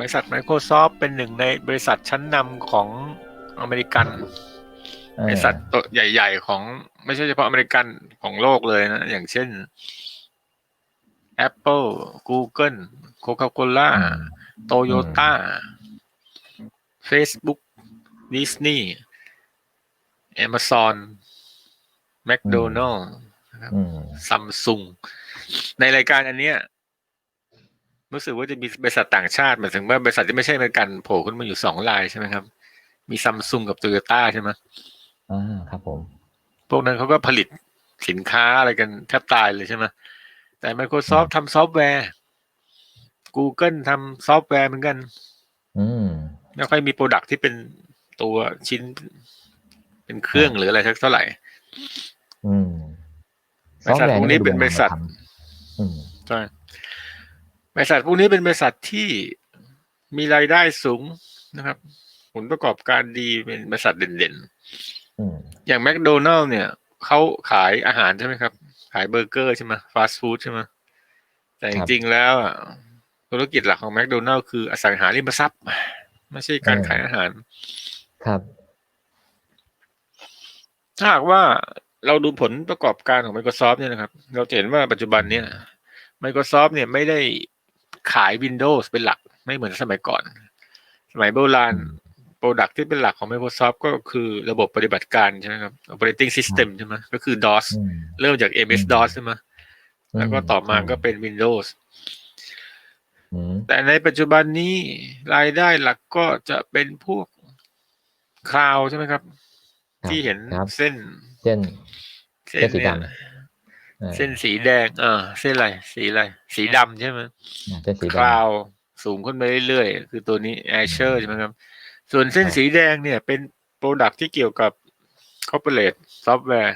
บริษัท Microsoft เป็นหนึ่งในบริษัทชั้นนำของอเมริกัน บริษัทตัวใหญ่ ๆ ของไม่ใช่เฉพาะอเมริกันของโลกเลยนะ อย่างเช่น Apple Google Coca-Cola อืม Toyota Facebook Disney Amazon McDonald อืมซัมซุงในรายการอันเนี้ย รู้สึกว่าจะมีบริษัทต่างชาติหมายถึงว่าบริษัทที่ไม่ใช่อเมริกันโผล่ขึ้นมาอยู่สองรายใช่ไหมครับ มีซัมซุงกับโตโยต้าใช่ไหมอ่าครับผม พวกนั้นเขาก็ผลิตสินค้าอะไรกันแทบตายเลยใช่ไหมแต่ Microsoft ทำซอฟต์แวร์ Google ทำซอฟต์แวร์เหมือนกัน อืมไม่ค่อยมีโปรดักที่เป็นตัวชิ้น เป็นเครื่องหรืออะไรสักเท่าไหร่อืมบริษัทพวกนี้เป็นบริษัทอืมใช่ บริษัทพวกนี้เป็นบริษัทที่มีรายได้สูงนะครับ ผลประกอบการดีเป็นบริษัทเด่นอืมๆอย่างแมคโดนัลล์เนี่ยเขาขายอาหารใช่ไหมครับ ขายเบอร์เกอร์ใช่ไหมฟาสต์ฟู้ดใช่ไหมแต่จริงๆแล้วอะธุรกิจหลักของแมคโดนัลล์คืออสังหาริมทรัพย์ ไม่ใช่การขายอาหาร ครับ ถ้าหากว่าเราดูผลประกอบการของ Microsoft เนี่ยนะครับ เราจะเห็นว่าปัจจุบันเนี่ย Microsoft เนี่ยไม่ได้ ขาย Windows เป็นหลักไม่เหมือนสมัยก่อน สมัยโบราณอืมโปรดักที่เป็นหลักของ Microsoft ก็คือระบบปฏิบัติการใช่ไหมครับ operating system ใช่ไหมก็คือ DOS อืมเริ่มจาก MS DOS ใช่ไหมแล้วก็ต่อมาก็อืเป็น Windows อืมแต่ในปัจจุบันนี้รายได้หลักก็จะเป็นพวกคลาวใช่ไหมครับครับที่เห็นครับเส้นเช่นเส้นเส้นสีเนี่ยดำอ่า เส้นสีแดง เออ เส้นอะไร สีอะไร สีดำใช่ไหมอ่าเส้นสีคดำลาวสูงขึ้นไปเรื่อยๆ คือตัวนี้ a อ s u r e ใช่ไหมครับ ส่วนเส้นครับสีแดงเนี่ย เป็นโปรดักที่เกี่ยวกับ corporate software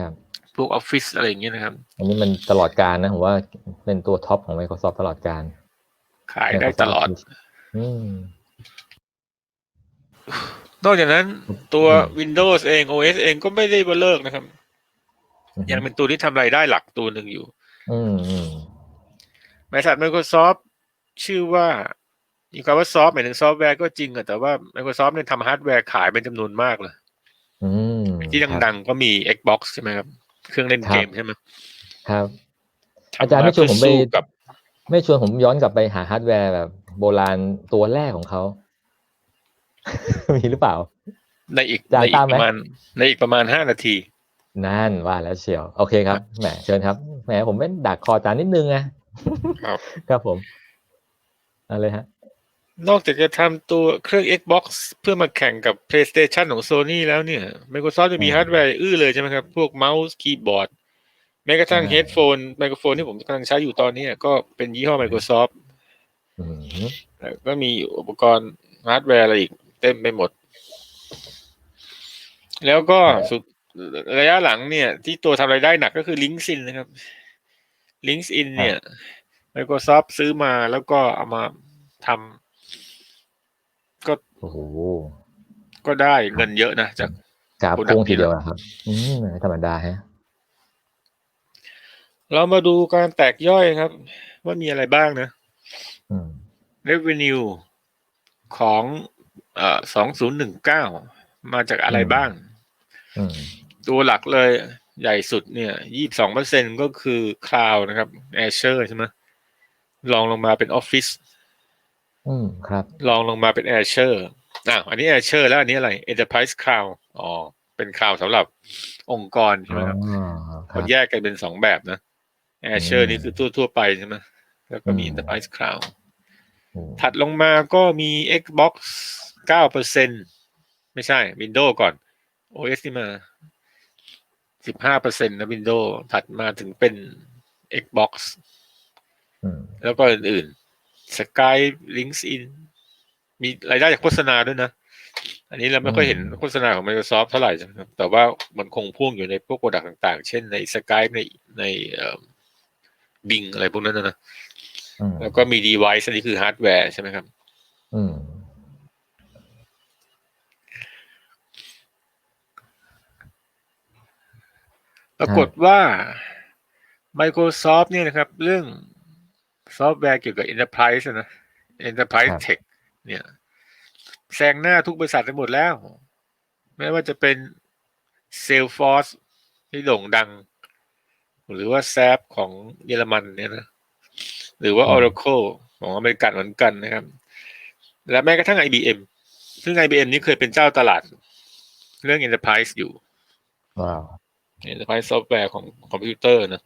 ครับพวก Office อะไรอย่างเงี้ยนะครับ อันนี้มันตลอดการนะ ผมว่าเป็นตัวท็อปของ Microsoft ตลอดการ ขายได้ตลอดอืมนอกจากนั้นตัวอืม Windows เอง OS เองก็ไม่ได้ว่าเลิกนะครับอืม ยังเป็นตัวที่ทำรายได้หลักตัวหนึ่งอยู่อืมอืมบริษัท Microsoft ชื่อว่ามีคำว่าซอฟต์หมายถึงซอฟต์แวร์ก็จริงอะแต่ว่า Microsoft เนี่ยทำฮาร์ดแวร์ขายเป็นจำนวนมากเลยอืมที่ดังๆก็มี Xbox ใช่ไหมครับ เครื่องเล่นเกมใช่ไหมครับ อาจารย์ไม่ชวนผมไปทำาเพื่อสู้กับไม่ชวนผมย้อนกลับไปหาฮาร์ดแวร์แบบ โบราณตัวแรกของเขา มีหรือเปล่า ในอีกจ่ายในอีตากมไหมประมาณในอีกประมาณห้านาที นั่นว่าแล้วเชียว โอเคครับแหมเชิญครับแหมผมเป็นดักคออาจารย์นิดนึงไงครับ ครับผมเอะไรฮะ นอกจากจะทำตัวเครื่อง Xbox เพื่อมาแข่งกับ PlayStation ของ Sony แล้วเนี่ย Microsoft จะมีอืมฮาร์ดแวร์อื้อเลยใช่ไหมครับ พวกเมาส์คีย์บอร์ดแม้กระทั่งอ่าเฮดโฟนไมโครโฟนที่ผมกำลังใช้อยู่ตอนนี้ก็เป็นยี่ห้อ Microsoft อืมแล้วก็มีอุปกรณ์ฮาร์ดแวร์อะไรอีกเต็มไปหมด แล้วก็สุด ระยะหลังเนี่ย ที่ตัวทำรายได้หนักก็คือ LinkedIn นะครับ LinkedIn เนี่ย Microsoft ซื้อมาแล้วก็เอามาทำก็โอ้โหก็ได้เงินเยอะนะจากกราบ Product พุ่งทีเดียวนะครับ อืมไม่ธรรมดาฮะเรามาดูการแตกย่อยครับ ว่ามีอะไรบ้างนะอืม revenue ของเอ่อ2019มาจากอะไรอืมบ้างอืม ตัวหลักเลยใหญ่สุดเนี่ยยี่สองเปอร์เซ็นก็คือ cloud นะครับ Azure ใช่ไหมลองลงมาเป็น Office อืมครับ ลองลงมาเป็น Azure อะอันนี้ Azure แล้วอันนี้อะไร Enterprise Cloud อ๋อ เป็น cloud สำหรับองค์กรใช่ไหมครับอ๋อคเขารับแยกกันเป็นสองแบบนะ Azure อืมนี่คือทั่วทั่วๆไปใช่ไหมแล้วก็มีอืม Enterprise Cloud อืมถัดลงมาก็มี Xbox เก้าเปอร์เซ็นไม่ใช่ Windows ก่อน OS นี่มา สิบห้าเปอร์เซ็นต์นะ Windows ถัดมาถึงเป็น Xbox อืมแล้วก็อื่นๆ Skype LinkedIn มีรายได้จากโฆษณาด้วยนะ อันนี้เราไม่ค่อยเห็นโฆษณาของ Microsoft เท่าไหร่ใช่ไหมครับแต่ว่ามันคงพ่วงอยู่ในพวกโปรดักต์ต่างๆ เช่นใน Skype ในในเอ่อ Bing อะไรพวกนั้นนะนะอืมแล้วก็มี device อันนี้คือฮาร์ดแวร์ใช่ไหมครับ อืม ปรากฏว่า Microsoft เนี่ยนะครับ เรื่องซอฟต์แวร์เกี่ยวกับ Enterprise อะนะ Enterprise ครับ Tech เนี่ยแซงหน้าทุกบริษัทไปหมดแล้ว ไม่ว่าจะเป็น Salesforce ที่โด่งดัง หรือว่า SAP ของเยอรมันเนี่ยนะหรือว่า Oracle ของอเมริกันเหมือนกันนะครับ และแม้กระทั่ง IBM ซึ่ง IBM นี้เคยเป็นเจ้าตลาด เรื่อง Enterprise อยู่ ว้าว เอ็นเตอพรส์ซอฟต์แวร์ของคอมพิวเตอร์นะ